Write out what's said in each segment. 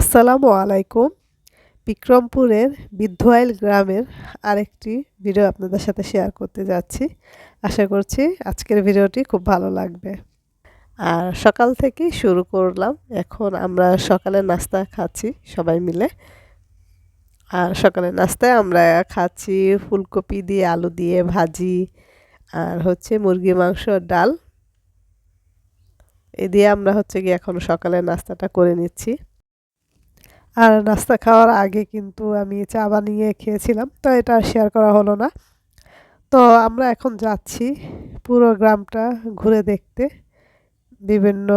আসসালামু আলাইকুম। বিক্রমপুরের বিদ্ধওয়াইল গ্রামের আরেকটি ভিডিও আপনাদের সাথে শেয়ার করতে যাচ্ছি। আশা করছি আজকের ভিডিওটি খুব ভালো লাগবে। আর সকাল থেকেই শুরু করলাম। এখন আমরা সকালে নাস্তা খাচ্ছি সবাই মিলে। আর সকালে নাস্তায় আমরা খাচ্ছি ফুলকপি দিয়ে, আলু দিয়ে ভাজি আর হচ্ছে মুরগি মাংস ডাল। এ দিয়ে আমরা হচ্ছে গিয়ে এখন সকালে নাস্তাটা করে নিচ্ছি। আর নাস্তা খাওয়ার আগে কিন্তু আমি চা বানিয়ে খেয়েছিলাম, তো এটা শেয়ার করা হলো না। তো আমরা এখন যাচ্ছি পুরো গ্রামটা ঘুরে দেখতে। বিভিন্ন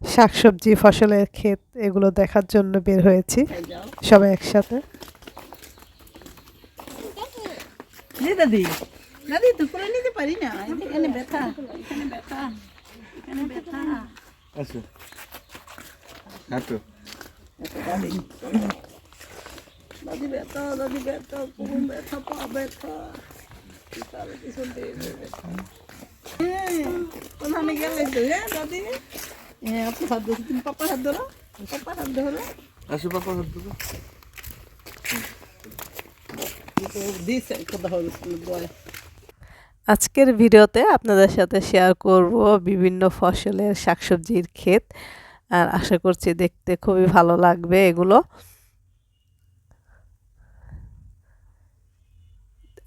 শাকসবজি ফসলের ক্ষেত এগুলো দেখার জন্য বের হয়েছি। সবাই একসাথে। দাদি। দাদি তো করে নিতে পারি না। এখানে ব্যথা। এখানে ব্যথা। এখানে ব্যথা। আসো হাঁটো। দাদি। ব্যথা দাদি ব্যথা ব্যথা পা ব্যথা। কিছু কোথানে গেলে তো হ্যাঁ দাদি? হ্যাঁ আপনি হাত ধরো তুমি পাপার হাত ধরো পাপার হাত ধরো। আসো পাপা হাত ধরো। দিছে কথা হলো বলে আজকের ভিডিওতে আপনাদের সাথে শেয়ার করব বিভিন্ন ফসলের শাকসবজির ক্ষেত আর আশা করছি দেখতে খুবই ভালো লাগবে এগুলো।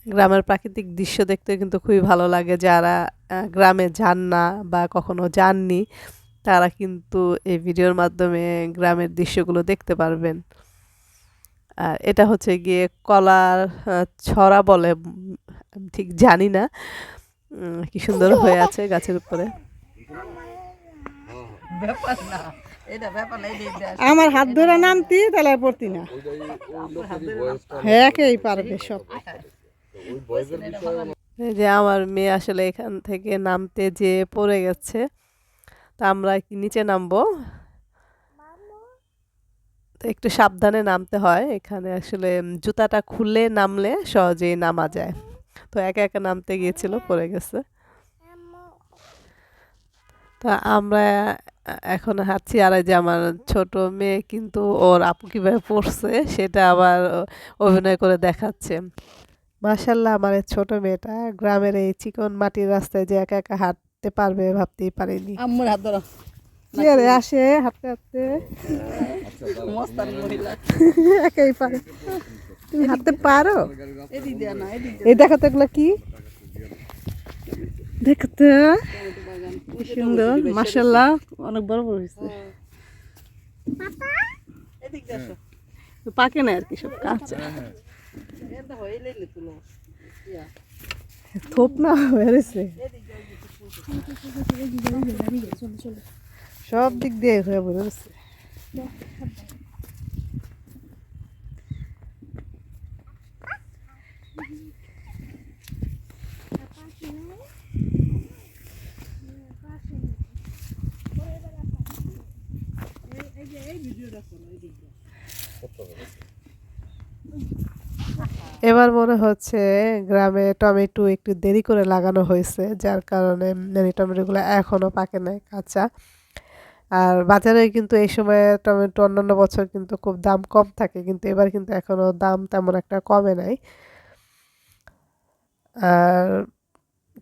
গ্রামের প্রাকৃতিক দৃশ্য দেখতে কিন্তু খুবই ভালো লাগে। যারা গ্রামে যান না বা কখনো যাননি তারা কিন্তু এই ভিডিওর মাধ্যমে গ্রামের দৃশ্যগুলো দেখতে পারবেন। আর এটা হচ্ছে গিয়ে কলার ছড়া বলে আমি ঠিক জানি না। কি সুন্দর হয়ে আছে গাছের উপরে। আমার হাত ধরে নামতি তাহলে পড়তি না। হ্যাঁ একেই পারবে সব। এই যে আমার মেয়ে আসলে এখান থেকে নামতে যে পড়ে গেছে। তা আমরা কি নিচে নামবো। তো একটু সাবধানে নামতে হয়। এখানে আসলে জুতাটা খুলে নামলে সহজেই নামা যায়। তো একা একা নামতে গিয়েছিল পড়ে গেছে। তা আমরা এখন হাঁটছি। আর এই যে আমার ছোট মেয়ে কিন্তু ওর আপু কীভাবে পড়ছে সেটা আবার অভিনয় করে দেখাচ্ছে। মাশাল্লাহ আমার ছোট মেয়েটা গ্রামের এই চিকন মাটির রাস্তায় যে একা একা হাঁটতে পারবে ভাবতেই পারিনি। আম্মুর হাত ধরো। আসে হাঁটতে হাঁটতে। একাই পারে। তুমি হাঁটতে পারো? এই দেখো তো এগুলো কি? দেখো তো কি সুন্দর মাশাল্লাহ অনেক বড় বড় হয়েছে। পাকে না আর কি সব কাঁচা। এটা হয়ে লেলে তুলো ইয়া থোপ না হয়েছে সব দিক দিয়ে হয়ে বলেছে এবার মনে হচ্ছে গ্রামে টমেটো একটু দেরি করে লাগানো হয়েছে, যার কারণে মানে টমেটোগুলো এখনও পাকে নাই, কাঁচা। আর বাজারে কিন্তু এই সময় টমেটো অন্যান্য বছর কিন্তু খুব দাম কম থাকে, কিন্তু এবার কিন্তু এখনও দাম তেমন একটা কমে নাই। আর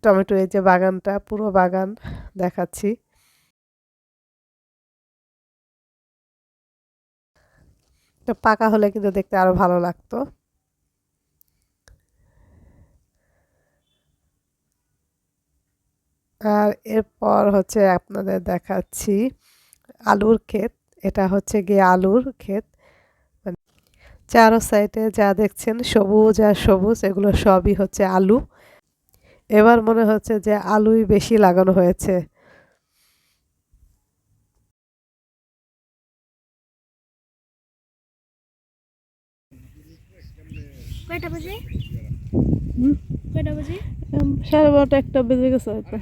টমেটো এই যে বাগানটা, পুরো বাগান দেখাচ্ছি। তো পাকা হলে কিন্তু দেখতে আরও ভালো লাগতো। আর এরপর হচ্ছে আপনাদের দেখাচ্ছি আলুর ক্ষেত। এটা হচ্ছে গিয়ে আলুর ক্ষেত। মানে চারো সাইডে যা দেখছেন সবুজ আর সবুজ এগুলো সবই হচ্ছে আলু। এবার মনে হচ্ছে যে আলুই বেশি লাগানো হয়েছে। কয়টা বাজে? কয়টা বাজে? সাড়ে বারোটা একটা বেজে গেছে হয়তো।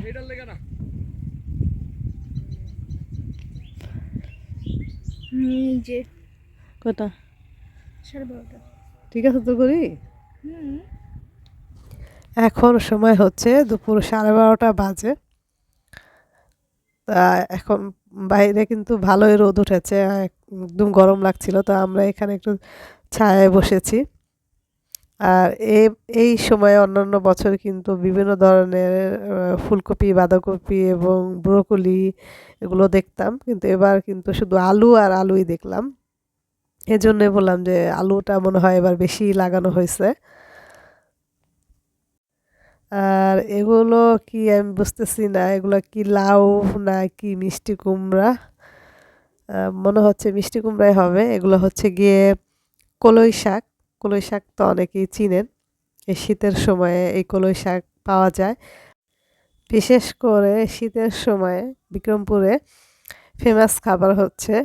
যে কটা সাড়ে বারোটা। ঠিক আছে তো করি? এখন সময় হচ্ছে দুপুর সাড়ে বারোটা বাজে। তা এখন বাইরে কিন্তু ভালোই রোদ উঠেছে একদম গরম লাগছিল তো আমরা এখানে একটু ছায়ায় বসেছি। আর এই সময়ে অন্যান্য বছর কিন্তু বিভিন্ন ধরনের ফুলকপি, বাঁধাকপি এবং ব্রোকলি এগুলো দেখতাম। কিন্তু এবার কিন্তু শুধু আলু আর আলুই দেখলাম। এজন্যই বললাম যে আলুটা মনে হয় এবার বেশি লাগানো হয়েছে। আর এগুলো কি আমি বুঝতেছি না, এগুলো কি লাউ না কি মিষ্টি কুমড়া? মনে হচ্ছে মিষ্টি কুমড়াই হবে। এগুলো হচ্ছে গিয়ে কলই শাক। কলই শাক তো অনেকেই চিনেন। এই শীতের সময়ে এই কলই শাক পাওয়া যায়। বিশেষ করে শীতের সময়ে বিক্রমপুরে ফেমাস খাবার হচ্ছে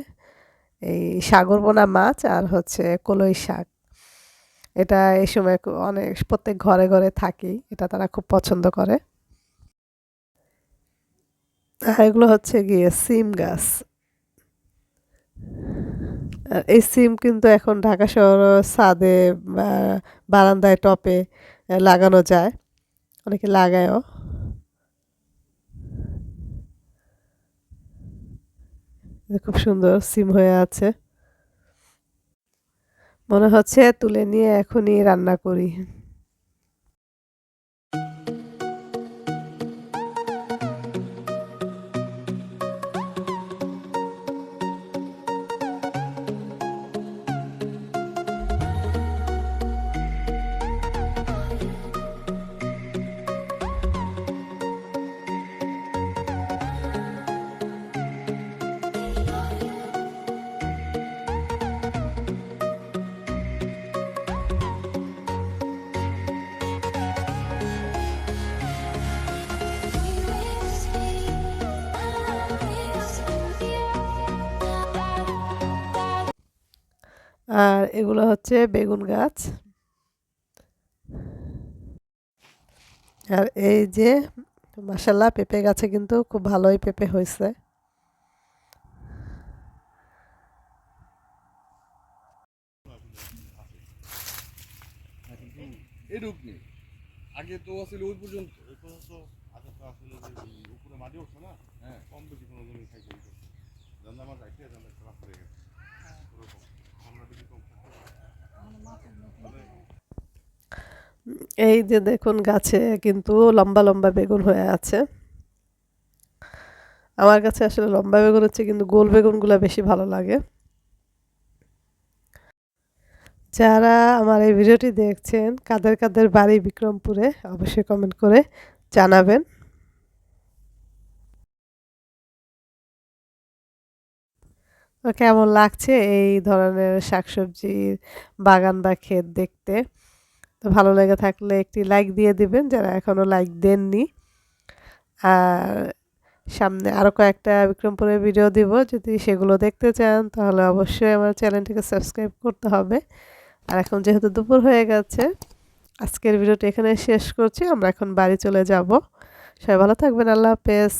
এই সাগরবোনা মাছ আর হচ্ছে কলই শাক। এটা এই সময় অনেক প্রত্যেক ঘরে ঘরে থাকেই এটা তারা খুব পছন্দ করে। আর এগুলো হচ্ছে গিয়ে সিম গাছ। এই সিম কিন্তু এখন ঢাকা শহর ছাদে বারান্দায়, টপে লাগানো যায়। অনেকে লাগায়ও। খুব সুন্দর সিম হয়ে আছে। মনে হচ্ছে তুলে নিয়ে এখনই রান্না করি। আর এগুলো হচ্ছে বেগুন গাছ। আর এই যে মাসাল্লাহ পেঁপে গাছে কিন্তু খুব ভালোই পেঁপে হয়েছে। এরূপ নেই। আগে তো আসলে ওই পর্যন্ত। ওই পর্যন্ত আগে তো আসলে উপরে মাটি উঠছে না হ্যাঁ। কম বেশি কোনো জমি খাই আমার যাইতে খারাপ করে গেছে। ওরকম। আমরা বেশি কম এই যে দেখুন গাছে কিন্তু লম্বা লম্বা বেগুন হয়ে আছে। আমার কাছে আসলে লম্বা বেগুন হচ্ছে কিন্তু গোল বেগুনগুলো বেশি ভালো লাগে। যারা আমার এই ভিডিওটি দেখছেন, কাদের কাদের বাড়ি বিক্রমপুরে, অবশ্যই কমেন্ট করে জানাবেন। কেমন লাগছে এই ধরনের শাকসবজির বাগান বা ক্ষেত দেখতে? তো ভালো লেগে থাকলে একটি লাইক দিয়ে দিবেন, যারা এখনও লাইক দেননি। আর সামনে আরও কয়েকটা বিক্রমপুরের ভিডিও দিব, যদি সেগুলো দেখতে চান, তাহলে অবশ্যই আমার চ্যানেলটিকে সাবস্ক্রাইব করতে হবে। আর এখন যেহেতু দুপুর হয়ে গেছে, আজকের ভিডিওটি এখানে শেষ করছি, আমরা এখন বাড়ি চলে যাব। সবাই ভালো থাকবেন, আল্লাহ হাফেজ।